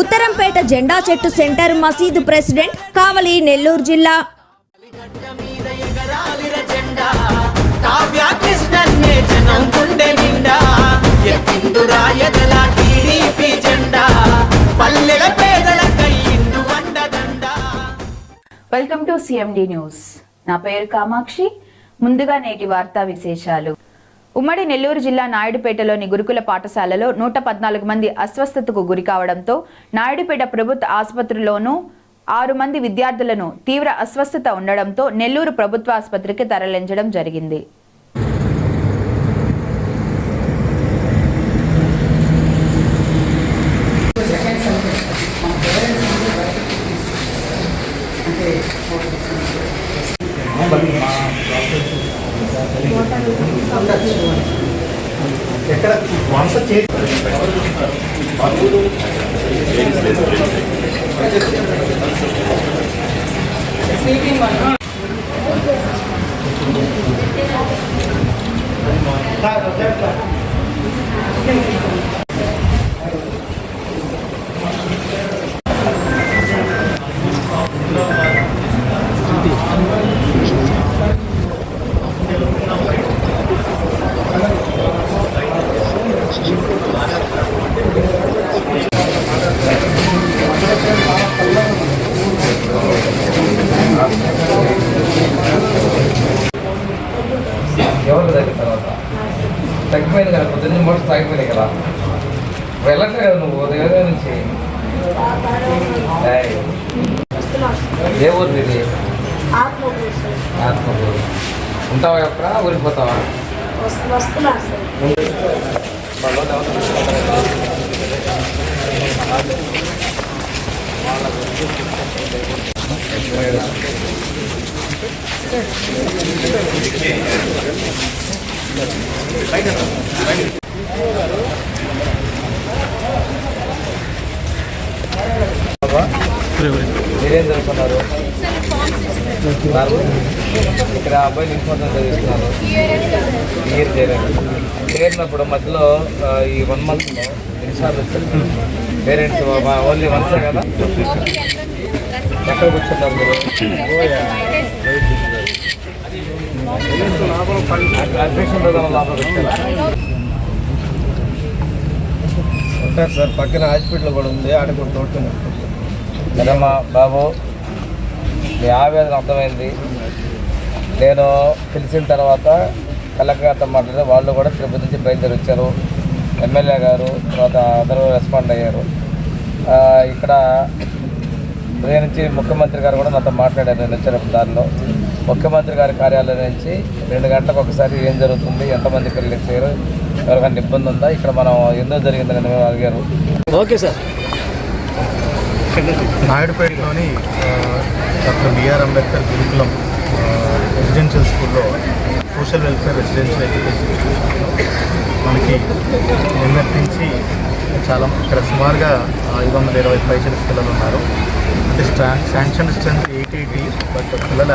ఉత్తరంపేట జెండా చెట్టు సెంటర్ మసీదు ప్రెసిడెంట్ కావలి నెల్లూరు జిల్లా. జెండా జెండా వెల్కమ్ టు సిఎండి న్యూస్. నా పేరు కామాక్షి. ముందుగా నేటి వార్తా విశేషాలు. ఉమ్మడి నెల్లూరు జిల్లా నాయుడుపేటలోని గురుకుల పాఠశాలలో నూట పద్నాలుగు మంది అస్వస్థతకు గురి కావడంతో నాయుడుపేట ప్రభుత్వ ఆసుపత్రిలోనూ ఆరు మంది విద్యార్థులను తీవ్ర అస్వస్థత ఉండడంతో నెల్లూరు ప్రభుత్వ ఆసుపత్రికి తరలించడం జరిగింది. ఎక్కడ మనసు చేసి స్లీపింగ్ ఎవరు తగ్గిన తర్వాత. తగ్గిపోయింది కదా పొద్దున్న మోటార్ తగ్గిపోయినాయి కదా. వెళ్ళట్లే కదా నువ్వు ఉదయం నుంచి. ఏ ఊరు ఇది ఆత్మకూరు. ఉంటావా ఎక్కడ ఊరిపోతావా మీరేం చదువుకున్నారు ఇక్కడ అబ్బాయి ఇన్ఫర్మేషన్ చదివిస్తున్నారు. క్లియర్ చేయలేదు. చేరినప్పుడు మధ్యలో ఈ వన్ మంత్లో ఎన్నిసార్లు వచ్చారు? పేరెంట్స్ ఓన్లీ వన్సే కదా? ఎక్కడ కూర్చుంటారు మీరు? ఉంటారు సార్ పక్కన హాస్పిటల్ కూడా ఉంది ఆడ కూడా తోడుకుని బాబు మీ ఆవేదన అర్థమైంది. నేను తెలిసిన తర్వాత కలెక్టర్ గారితో మాట్లాడితే వాళ్ళు కూడా తిరుపతి నుంచి బయలుదేరి వచ్చారు ఎమ్మెల్యే గారు తర్వాత అందరూ రెస్పాండ్ అయ్యారు. ఇక్కడ ఉదయం నుంచి ముఖ్యమంత్రి గారు కూడా నాతో మాట్లాడారు నేను వచ్చినప్పుడు దానిలో ముఖ్యమంత్రి గారి కార్యాలయం నుంచి రెండు గంటలకు ఒకసారి ఏం జరుగుతుంది ఎంతమంది పిల్లలు చేయరు ఎవరికైనా ఇబ్బంది ఉందా? ఇక్కడ మనం ఎందుకు జరిగిందని మేము అడిగారు. నాయుడుపేటలోని ఆ, doctor BR Ambedkar Gurukulam residential స్కూల్లో సోషల్ వెల్ఫేర్ రెసిడెన్షియల్ ఎడ్యుకేషన్ ఇన్స్టిట్యూషన్లో మనకి నిన్నటి నుంచి చాలా ఇక్కడ సుమారుగా ఐదు వందల ఇరవై పైసలు పిల్లలు ఉన్నారు. అంటే స్టా sanction strength eight eighty but పిల్లలు